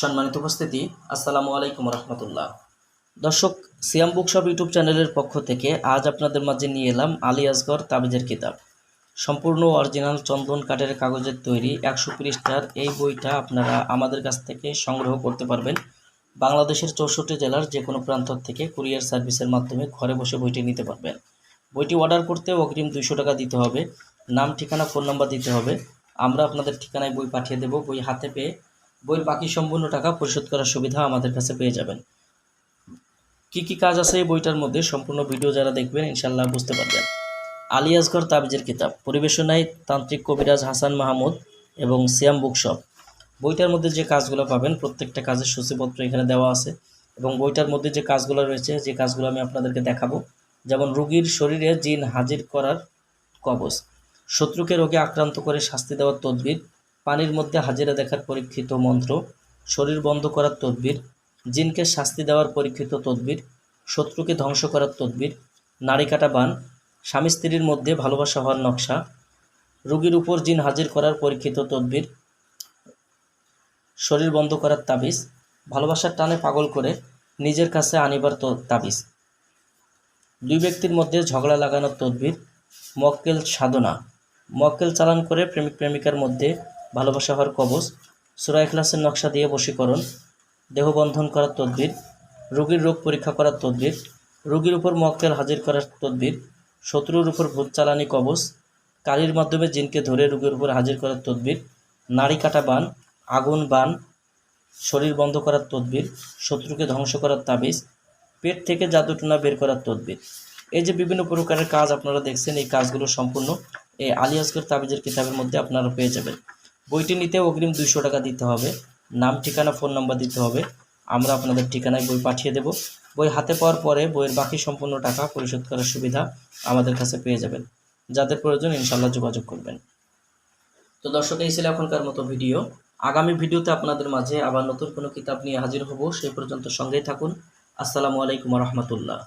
সম্মানিত উপস্থিতি, আসসালামু আলাইকুম রহমতুল্লাহ। দর্শক, সিয়াম বুকশপ ইউটিউব চ্যানেলের পক্ষ থেকে আজ আপনাদের মাঝে নিয়ে এলাম আলী আসগর তাবিজের কিতাব। সম্পূর্ণ অরিজিনাল চন্দন কাঠের কাগজের তৈরি একশো পৃষ্ঠার এই বইটা আপনারা আমাদের কাছ থেকে সংগ্রহ করতে পারবেন। বাংলাদেশের চৌষট্টি জেলার যে কোনো প্রান্ত থেকে কুরিয়ার সার্ভিসের মাধ্যমে ঘরে বসে বইটি নিতে পারবেন। বইটি অর্ডার করতে অগ্রিম দুইশো টাকা দিতে হবে। নাম, ঠিকানা, ফোন নাম্বার দিতে হবে। আমরা আপনাদের ঠিকানায় বই পাঠিয়ে দেব। বই হাতে পেয়ে বইয়ের বাকি সম্পূর্ণ টাকা পরিশোধ করার সুবিধা আমাদের কাছে পেয়ে যাবেন। কি কি কাজ আছে এই বইটার মধ্যে সম্পূর্ণ ভিডিও যারা দেখবেন ইনশাল্লাহ বুঝতে পারবেন। আলী আসগর তাবিজের কিতাব, পরিবেশনায় তান্ত্রিক কবিরাজ হাসান মাহমুদ এবং সিয়াম বুকশপ। বইটার মধ্যে যে কাজগুলো পাবেন, প্রত্যেকটা কাজের সূচিপত্র এখানে দেওয়া আছে এবং বইটার মধ্যে যে কাজগুলো রয়েছে, যে কাজগুলো আমি আপনাদেরকে দেখাবো, যেমন রুগীর শরীরে জিন হাজির করার কবজ শত্রুকে রোগে আক্রান্ত করে শাস্তি দেওয়ার তদবির পানির মধ্যে হাজিরা দেখার পরীক্ষিত মন্ত্র, শরীর বন্ধ করার তদবির, জিনকে শাস্তি দেওয়ার পরীক্ষিত তদবির, শত্রুকে ধ্বংস করার তদবির, নারী কাটা বান, স্বামী স্ত্রীর মধ্যে ভালোবাসা হওয়ার নকশা, রোগীর উপর জিন হাজির করার পরীক্ষিত তদবির, শরীর বন্ধ করার তাবিজ, ভালোবাসার টানে পাগল করে নিজের কাছে আনিবার তাবিজ। দুই ব্যক্তির মধ্যে ঝগড়া লাগানোর তদবির, মক্কেল সাধনা। মক্কেল চালান করে প্রেমিক প্রেমিকার মধ্যে ভালোবাসা হওয়ার কবচ, সুরা ইখলাসের নকশা দিয়ে বশীকরণ, দেহবন্ধন করার তদবির, রোগীর রোগ পরীক্ষা করার তদবির, রোগীর উপর মক্কেল হাজির করার তদবির, শত্রুর উপর ভূত চালানি কবচ, কালির মাধ্যমে জিনকে ধরে রোগীর উপর হাজির করার তদবির নাড়ি কাটা বান, আগুন বান, শরীর বন্ধ করার তদবির, শত্রুকে ধ্বংস করার তাবিজ, পেট থেকে জাদুটনা বের করার তদবির। এই যে বিভিন্ন প্রকারের কাজ আপনারা দেখছেন, এই কাজগুলো সম্পূর্ণ এই আলী আসগর তাবিজের কিতাবের মধ্যে আপনারা পেয়ে যাবেন। বইটি নিতে অগ্রিম দুইশো টাকা দিতে হবে। নাম, ঠিকানা, ফোন নাম্বার দিতে হবে। আমরা আপনাদের ঠিকানায় বই পাঠিয়ে দেব। বই হাতে পাওয়ার পরে বইয়ের বাকি সম্পূর্ণ টাকা পরিশোধ করার সুবিধা আমাদের কাছে পেয়ে যাবেন। যাদের প্রয়োজন ইনশাল্লাহ যোগাযোগ করবেন। তো দর্শক, এই ছিল এখনকার মতো ভিডিও। আগামী ভিডিওতে আপনাদের মাঝে আবার নতুন কোনো কিতাব নিয়ে হাজির হব। সেই পর্যন্ত সঙ্গেই থাকুন। আসসালামু আলাইকুম রহমতুল্লাহ।